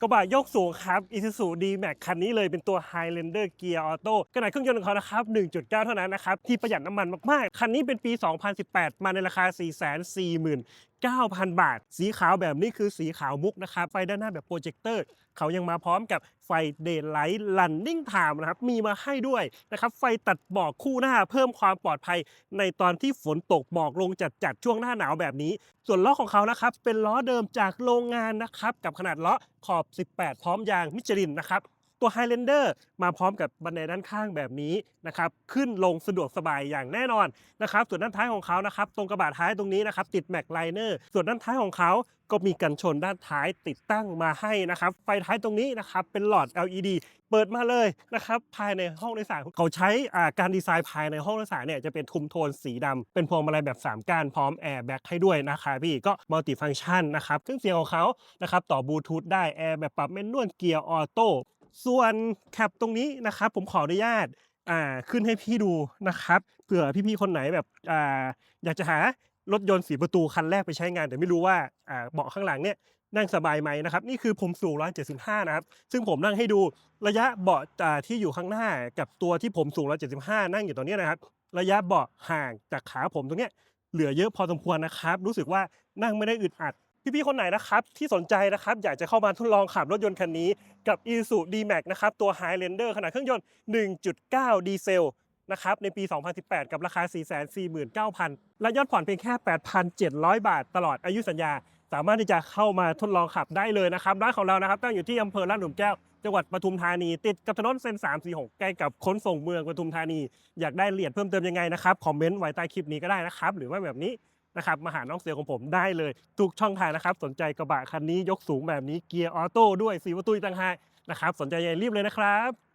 กระบะยกสูงครับ Isuzu D-Max คันนี้เลยเป็นตัว Highlander Gear Auto ขนาดเครื่องยนต์ของเขานะครับ 1.9 เท่านั้นนะครับ ที่ประหยัดน้ำมันมาก ๆ คันนี้เป็นปี 2018 มาในราคา 4 4 0 0 0 0 9,000 บาท สีขาวแบบนี้คือสีขาวมุกนะครับ ไฟด้านหน้าแบบโปรเจคเตอร์ เขายังมาพร้อมกับไฟ Daylight Running Time นะครับ มีมาให้ด้วยนะครับ ไฟตัดหมอกคู่หน้าเพิ่มความปลอดภัย ในตอนที่ฝนตกหมอกลงจัดๆช่วงหน้าหนาวแบบนี้ ส่วนล้อของเขานะครับ เป็นล้อเดิมจากโรงงานนะครับ กับขนาดล้อขอบ 18 พร้อมยางมิชลินนะครับ ตัว Highlander มาพร้อมกับบันไดด้านข้างแบบนี้นะครับขึ้นลงสะดวกสบายอย่างแน่นอนนะครับส่วนด้านท้ายของเขานะครับตรงกระบะท้ายตรงนี้นะครับติดแม็กไลเนอร์ส่วนด้านท้ายของเขาก็มีกันชนด้านท้ายติดตั้งมาให้นะครับ ไฟท้ายตรงนี้นะครับเป็นหลอด LED เปิดมาเลยนะครับภายในห้องโดยสารเขาใช้อ่าการดีไซน์ภายในห้องโดยสารเนี่ยจะเป็นทุมโทนสีดำเป็นพวงมาลัยแบบ 3ก้านพร้อมแอร์แบ็กให้ด้วยนะครับพี่ก็มัลติฟัง c t ชันนะครับเครื่องเสียงของเขานะครับต่อบลูทูธได้แอร์แบบปรับเมนนวลเกียร์ออโต้ ส่วนแคปตรงนี้นะครับ ผมขออนุญาตอ่าขึ้นให้พี่ดูนะครับเผื่อพี่ๆคนไหนแบบอ่าอยากจะหารถยนต์สีประตูคันแรกไปใช้งาน แต่ไม่รู้ว่าอ่าเบาะข้างหลังเนี่ยนั่งสบายไหมนะครับนี่คือผมสูง 175 นะครับ ซึ่งผมนั่งให้ดูระยะเบาะอ่าที่อยู่ข้างหน้ากับตัวที่ผมสูง 175 นั่งอยู่ตรงนี้นะครับ ระยะเบาะห่างจากขาผมตรงเนี้ยเหลือเยอะพอสมควรนะครับ รู้สึกว่านั่งไม่ได้อึดอัด พี่ๆคนไหนนะครับที่สนใจนะครับอยากจะเข้ามาทดลองขับรถยนต์คันนี้กับ Isuzu D-Max นะครับตัว Highlander ขนาดเครื่องยนต์ 1.9 ดีเซลนะครับในปี 2018 กับราคา 449,000 และยอดผ่อนเพียงแค่ 8,700 บาท ตลอดอายุสัญญา สามารถที่จะเข้ามาทดลองขับได้เลยนะครับร้านของเรานะครับตั้งอยู่ที่อำเภอลาดหลุมแก้วจังหวัดปทุมธานี ติดกับถนนเส้น 346 ใกล้กับขนส่งเมืองปทุมธานี อยากได้รายละเอียดเพิ่มเติมยังไงนะครับคอมเมนต์ไว้ใต้คลิปนี้ก็ได้นะครับหรือว่าแบบนี้ นะครับมาหาน้องเสือของผมได้เลย ทุกช่องทางนะครับ สนใจกระบะคันนี้ยกสูงแบบนี้เกียร์ออโต้ด้วยสีประตูต่างหากนะครับ สนใจยังไงรีบเลยนะครับ